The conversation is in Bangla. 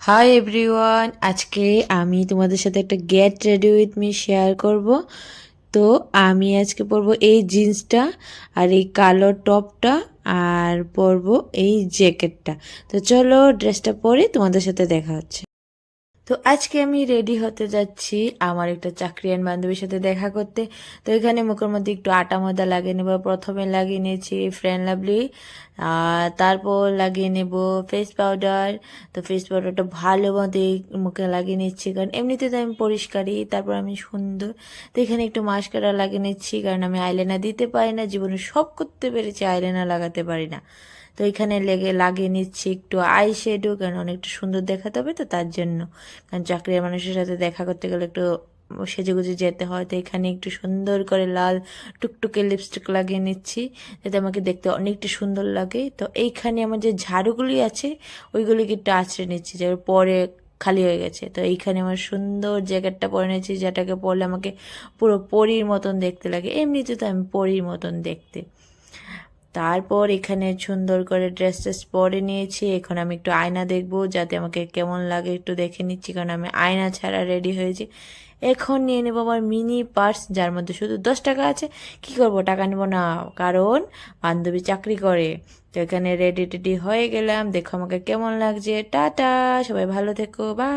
হাই এভরিওয়ান আজকে আমি তোমাদের সাথে একটা get ready with me share করব। তো আমি আজকে পরবো এই জিন্সটা আর এই কালো টপটা আর পরবো এই জ্যাকেটটা। তো চলো ড্রেসটা পরে তোমাদের সাথে দেখা হচ্ছে। তো আজকে আমি রেডি হতে যাচ্ছি আমার একটা চাকরিয়ান বান্ধবীর সাথে দেখা করতে। তো এখানে মুখের মধ্যে একটু আটা ময়দা লাগিয়ে নেব, প্রথমে লাগিয়ে নিয়েছি ফ্রেন্ড লাভলি আর তারপর লাগিয়ে নেব ফেস পাউডার তো ফেস পাউডারটা ভালো মতো মুখে লাগিয়ে নিচ্ছি, কারণ এমনিতে তো আমি পরিষ্কারই, তারপর আমি সুন্দর। তো এখানে একটু মাস্কারা লাগিয়ে নিচ্ছি, কারণ আমি আইলাইনার দিতে পারি না, জীবনে সব করতে পেরেছি আইলাইনার লাগাতে পারি না। তো এখানে লেগে, লাগিয়ে নিচ্ছি একটু আই শেডো কারণ অনেকটা সুন্দর দেখাতে হবে তো তার জন্য। কারণ চাকরির মানুষের সাথে দেখা করতে গেলে একটু সেজেগুজে যেতে হয়, তো এখানে একটু সুন্দর করে লাল টুকটুকে লিপস্টিক লাগিয়ে নিচ্ছি, যাতে আমাকে দেখতে অনেকটা সুন্দর লাগে। তো এইখানে আমার যে ঝাড়ুগুলি আছে, ওইগুলিকে একটু আছড়ে নিচ্ছি যে পরে খালি হয়ে গেছে। তো এইখানে আমার সুন্দর জ্যাকেটটা পরে নিয়েছি, যেটাকে পরলে আমাকে পুরো পরীর মতন দেখতে লাগে। এমনিতে তো আমি পরীর মতন দেখতে। তারপর এখানে সুন্দর করে ড্রেস ট্রেস পরে নিয়েছি। এখন আমি একটু আয়না দেখব, যাতে আমাকে কেমন লাগে একটু দেখে নিচ্ছি, কারণ আমি আয়না ছাড়া রেডি হয়েছি। এখন নিয়ে নেব আমার মিনি পার্স যার মধ্যে শুধু দশ টাকা আছে। কি করব? টাকা নেব না, কারণ বান্ধবী চাকরি করে। তো এখানে রেডি টেডি হয়ে গেলাম। দেখো আমাকে কেমন লাগছে। টাটা, সবাই ভালো থেকো বা